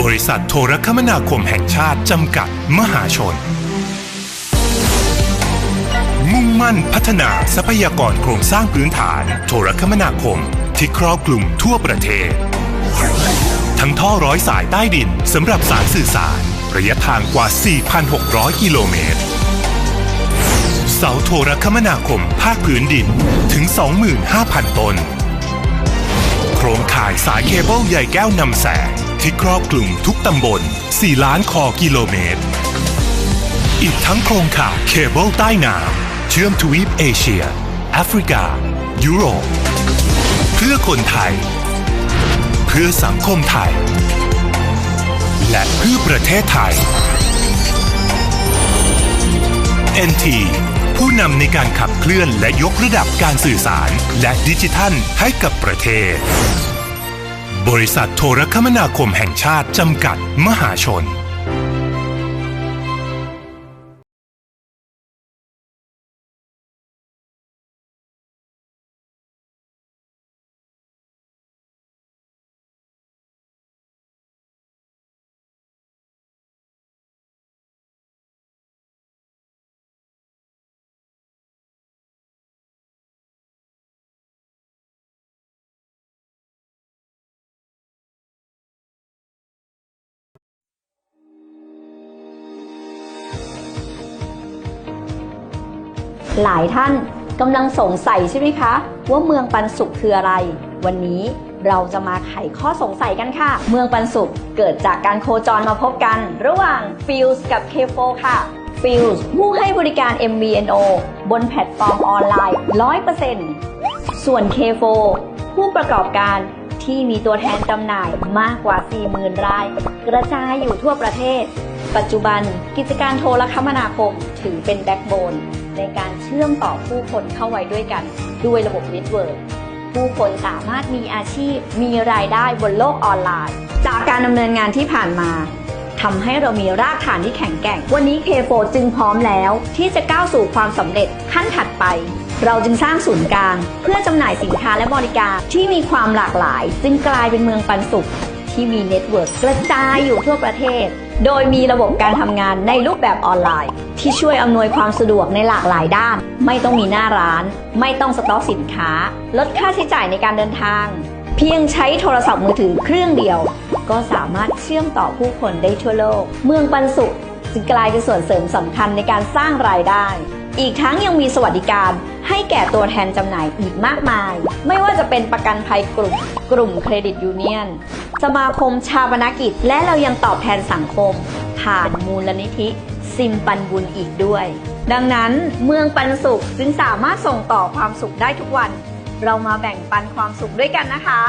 บริษัทโทรคมนาคมแห่งชาติจำกัดมหาชน มุ่งมั่นพัฒนาทรัพยากรโครงสร้างพื้นฐาน โทรคมนาคม ที่ครอบคลุมทั่วประเทศ ทั้งท่อร้อยสายใต้ดินสำหรับสารสื่อสาร ระยะทางกว่า 4,600 กิโลเมตรเสาโทรคมนาคมภาคพื้นดินถึง 25,000ต้นโครงข่ายสายเคเบิลใยแก้วนำแสง ที่ครอบคลุมทุกตำบล 4 ล้านคอกิโลเมตร อีกทั้งโครงข่ายเคเบิลใต้น้ำเชื่อมทวีปเอเชีย แอฟริกา ยุโรป เพื่อคนไทย เพื่อสังคมไทย และเพื่อประเทศไทย NT ผู้นำในการขับเคลื่อนและยกระดับการสื่อสาร และดิจิทัลให้กับประเทศ บริษัทโทรคมนาคมแห่งชาติจำกัดมหาชน หลายท่านกำลังสงสัยใช่ไหมคะ ว่าเมืองปันสุขคืออะไร วันนี้เราจะมาไขข้อสงสัยกันค่ะ เมืองปันสุขเกิดจากการโคจรมาพบกัน ระหว่าง f i e l s กับ K4 ค่ะ f i e l s ผู้ให้บริการ MVNO บนแพลตฟอร์มออนไลน์ 100%ส่วน K4 ผู้ประกอบการที่มีตัวแทนจำหน่ายมากกว่า 40,000 ราย กระจายอยู่ทั่วประเทศ ปัจจุบันกิจการโทรคมนาคมถือเป็นแบ็กโบน ในการเชื่อมต่อผู้คนเข้าไว้ด้วยกัน ด้วยระบบเน็ตเวิร์กผู้คนสามารถมีอาชีพ มีรายได้บนโลกออนไลน์ จากการดำเนินงานที่ผ่านมาทำให้เรามีรากฐานที่แข็งแกร่ง วันนี้ K4 จึงพร้อมแล้ว ที่จะก้าวสู่ความสำเร็จขั้นถัดไป เราจึงสร้างศูนย์กลาง เพื่อจำหน่ายสินค้าและบริการที่มีความหลากหลาย จึงกลายเป็นเมืองปันสุข ที่มีเน็ตเวิร์กกระจายอยู่ทั่วประเทศ โดยมีระบบการทำงานในรูปแบบออนไลน์ ที่ช่วยอำนวยความสะดวกในหลากหลายด้าน ไม่ต้องมีหน้าร้าน ไม่ต้องสต็อกสินค้า ลดค่าใช้จ่ายในการเดินทาง เพียงใช้โทรศัพท์มือถือเครื่องเดียว ก็สามารถเชื่อมต่อผู้คนได้ทั่วโลก เมืองปันสุขจึงกลายเป็นส่วนเสริมสำคัญในการสร้างรายได้ อีกทั้งยังมีสวัสดิการให้แก่ตัวแทนจำหน่ายอีกมากมาย ไม่ว่าจะเป็นประกันภัยกลุ่ม กลุ่มเครดิตยูเนียน สมาคมชาปนกิจ และเรายังตอบแทนสังคม ผ่านมูลนิธิซิมปันบุญอีกด้วย ดังนั้นเมืองปันสุขจึงสามารถส่งต่อความสุขได้ทุกวัน เรามาแบ่งปันความสุขด้วยกันนะคะ